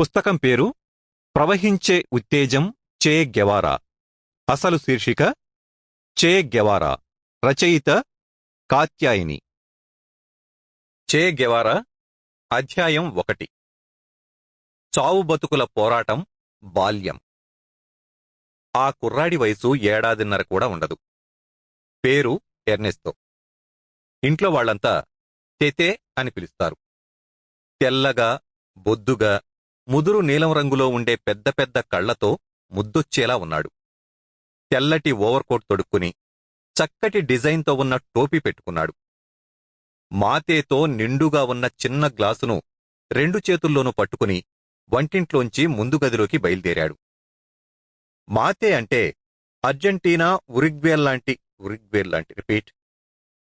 పుస్తకం పేరు ప్రవహించే ఉత్తేజం చే గెవారా. అసలు శీర్షిక చే గెవారా. రచయిత కాత్యాయిని. చే గెవారా అధ్యాయం ఒకటి. చావు బతుకుల పోరాటం బాల్యం. ఆ కుర్రాడి వయసు ఏడాదిన్నర కూడా ఉండదు. పేరు ఎర్నెస్తో. ఇంట్లో వాళ్ళంతా తెతే అని పిలుస్తారు. తెల్లగా బొద్దుగా ముదురు నీలం రంగులో ఉండే పెద్ద పెద్ద కళ్ళతో ముద్దొచ్చేలా ఉన్నాడు. తెల్లటి ఓవర్కోట్ తొడుక్కుని చక్కటి డిజైన్తో ఉన్న టోపీ పెట్టుకున్నాడు. మాతేతో నిండుగా ఉన్న చిన్న గ్లాసును రెండు చేతుల్లోనూ పట్టుకుని వంటింట్లోంచి ముందు గదిలోకి బయలుదేరాడు. మాతే అంటే అర్జెంటీనా ఉరిగ్వేల్లాంటి ఉరిగ్వేల్లాంటి రిపీట్.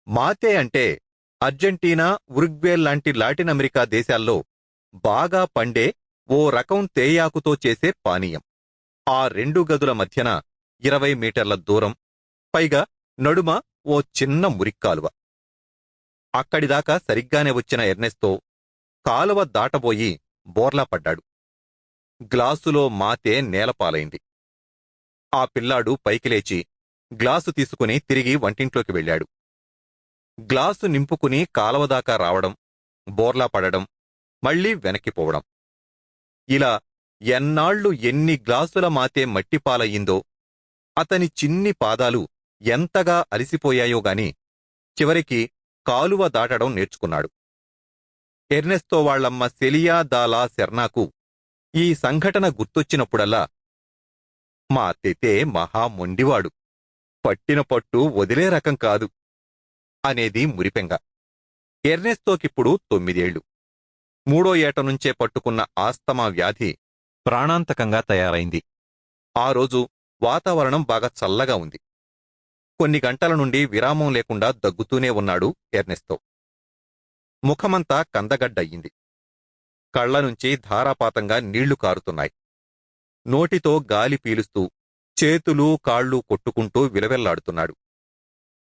మాతే అంటే అర్జెంటీనా ఉరుగ్వేల్లాంటి లాటిన్ అమెరికా దేశాల్లో బాగా పండే ఓ రకం తేయాకుతో చేసే పానీయం. ఆ రెండు గదుల మధ్యన ఇరవై మీటర్ల దూరం పైగా నడుమ ఓ చిన్న మురిక్కాలువ. అక్కడిదాకా సరిగ్గానే వచ్చిన ఎర్నెస్తో కాలువ దాటబోయి బోర్లా పడ్డాడు. గ్లాసులో మాతే నేలపాలైంది. ఆ పిల్లాడు పైకి లేచి గ్లాసు తీసుకుని తిరిగి వంటింట్లోకి వెళ్ళాడు. గ్లాసు నింపుకుని కాలవదాకా రావడం బోర్లా పడడం మళ్ళీ వెనక్కిపోవడం ఇలా ఎన్నాళ్ళు ఎన్ని గ్లాసుల మాతే మట్టిపాలయ్యిందో అతని చిన్ని పాదాలు ఎంతగా అలిసిపోయాయో గాని చివరికి కాలువ దాటడం నేర్చుకున్నాడు. ఎర్నెస్తో వాళ్ళమ్మ సెలియా దాలా శర్నాకు ఈ సంఘటన గుర్తొచ్చినప్పుడల్లా మా తెతే మహా మొండివాడు పట్టిన పట్టు వదిలే రకం కాదు అనేది మురిపెంగ. ఎర్నెస్తోకిప్పుడు తొమ్మిదేళ్ళు మూడో ఏట నుంచే పట్టుకున్న ఆస్తమా వ్యాధి ప్రాణాంతకంగా తయారైంది. ఆ రోజు వాతావరణం బాగా చల్లగా ఉంది. కొన్ని గంటల నుండి విరామం లేకుండా దగ్గుతూనే ఉన్నాడు ఎర్నెస్తో. ముఖమంతా కందగడ్డయ్యింది. కళ్ళ నుంచి ధారాపాతంగా నీళ్ళు కారుతున్నాయి. నోటితో గాలి పీలుస్తూ చేతులు కాళ్ళు కొట్టుకుంటూ విలవెల్లాడుతున్నాడు.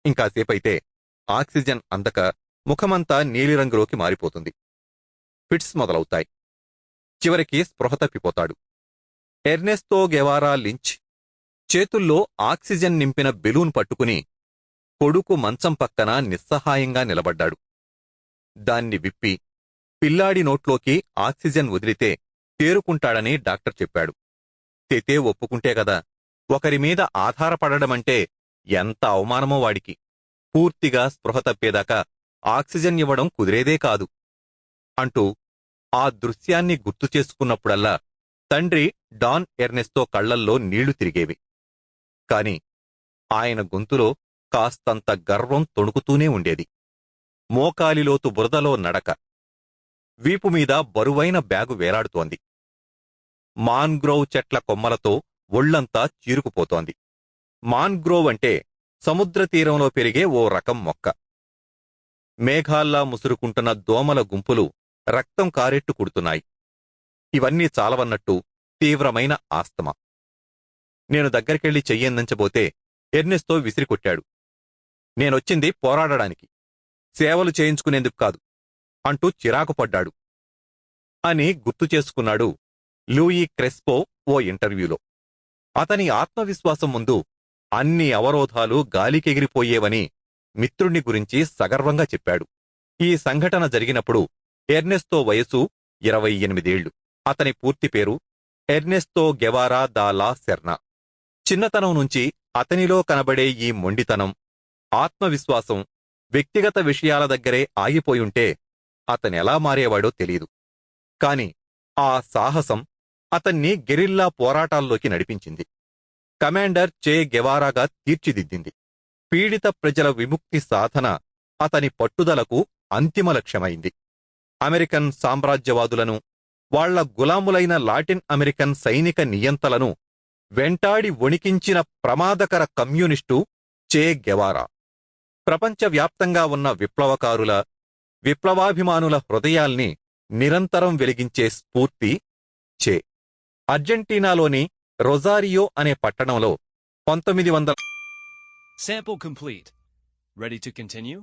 ఇంకాసేపైతే ఆక్సిజన్ అందక ముఖమంతా నీలిరంగులోకి మారిపోతుంది. ఫిట్స్ మొదలవుతాయి. చివరికి స్పృహ తప్పిపోతాడు. ఎర్నెస్తో గెవారా లించ్ చేతుల్లో ఆక్సిజన్ నింపిన బెలూన్ పట్టుకుని కొడుకు మంచం పక్కన నిస్సహాయంగా నిలబడ్డాడు. దాన్ని విప్పి పిల్లాడి నోట్లోకి ఆక్సిజన్ వదిలితే తేరుకుంటాడని డాక్టర్ చెప్పాడు. తెతే ఒప్పుకుంటే గదా ఒకరి మీద ఆధారపడడమంటే ఎంత అవమానమో వాడికి. పూర్తిగా స్పృహ తప్పేదాకా ఆక్సిజన్ ఇవ్వడం కుదిరేదే కాదు. అంటూ ఆ దృశ్యాన్ని గుర్తు చేసుకున్నప్పుడల్లా తండ్రి డాన్ ఎర్నెస్తో కళ్ళల్లో నీళ్ళు తిరిగేవి. కాని ఆయన గొంతులో కాస్తంత గర్వం తొణుకుతూనే ఉండేది. మోకాలిలోతు బురదలో నడక. వీపుమీద బరువైన బ్యాగు వేలాడుతోంది. మాన్గ్రోవ్ చెట్ల కొమ్మలతో ఒళ్ళంతా చీరుకుపోతోంది. మాన్గ్రోవ్ అంటే సముద్ర తీరంలో పెరిగే ఓ రకం మొక్క. మేఘాల్లా ముసురుకుంటున్న దోమల గుంపులు రక్తం కారెట్టు కుడుతున్నాయి. ఇవన్నీ చాలవన్నట్టు తీవ్రమైన ఆస్తమా. నేను దగ్గరికెళ్ళి చెయ్యందించబోతే ఎర్నెస్తో విసిరికొట్టాడు. నేనొచ్చింది పోరాడడానికి. సేవలు చేయించుకునేందుకు కాదు. అంటూ చిరాకు పడ్డాడు అని గుర్తు చేసుకున్నాడు లూయి క్రెస్పో ఓ ఇంటర్వ్యూలో. అతని ఆత్మవిశ్వాసం ముందు అన్ని అవరోధాలు గాలికెగిరిపోయేవని మిత్రుణ్ణి గురించి సగర్వంగా చెప్పాడు. ఈ సంఘటన జరిగినప్పుడు ఎర్నెస్తో వయసు ఇరవై ఎనిమిదేళ్ళు. అతని పూర్తి పేరు ఎర్నెస్తో గెవారా దాలా సెర్నా. చిన్నతనం నుంచి అతనిలో కనబడే ఈ మొండితనం ఆత్మవిశ్వాసం వ్యక్తిగత విషయాల దగ్గరే ఆగిపోయుంటే అతనెలా మారేవాడో తెలీదు. కాని ఆ సాహసం అతన్ని గెరిల్లా పోరాటాల్లోకి నడిపించింది. కమాండర్ చే గెవారాగా తీర్చిదిద్దింది. పీడిత ప్రజల విముక్తి సాధన అతని పట్టుదలకు అంతిమ లక్ష్యమైంది. అమెరికన్ సామ్రాజ్యవాదులను వాళ్ళ గులాములైన లాటిన్ అమెరికన్ సైనిక నియంతలను వెంటాడి వణికించిన ప్రమాదకర కమ్యూనిస్టు చే గెవారా ప్రపంచవ్యాప్తంగా ఉన్న విప్లవకారుల విప్లవాభిమానుల హృదయాల్ని నిరంతరం వెలిగించే స్ఫూర్తి చే అర్జెంటీనాలోని రొజారియో అనే పట్టణంలో పంతొమ్మిది వందల Sample complete. Ready to continue?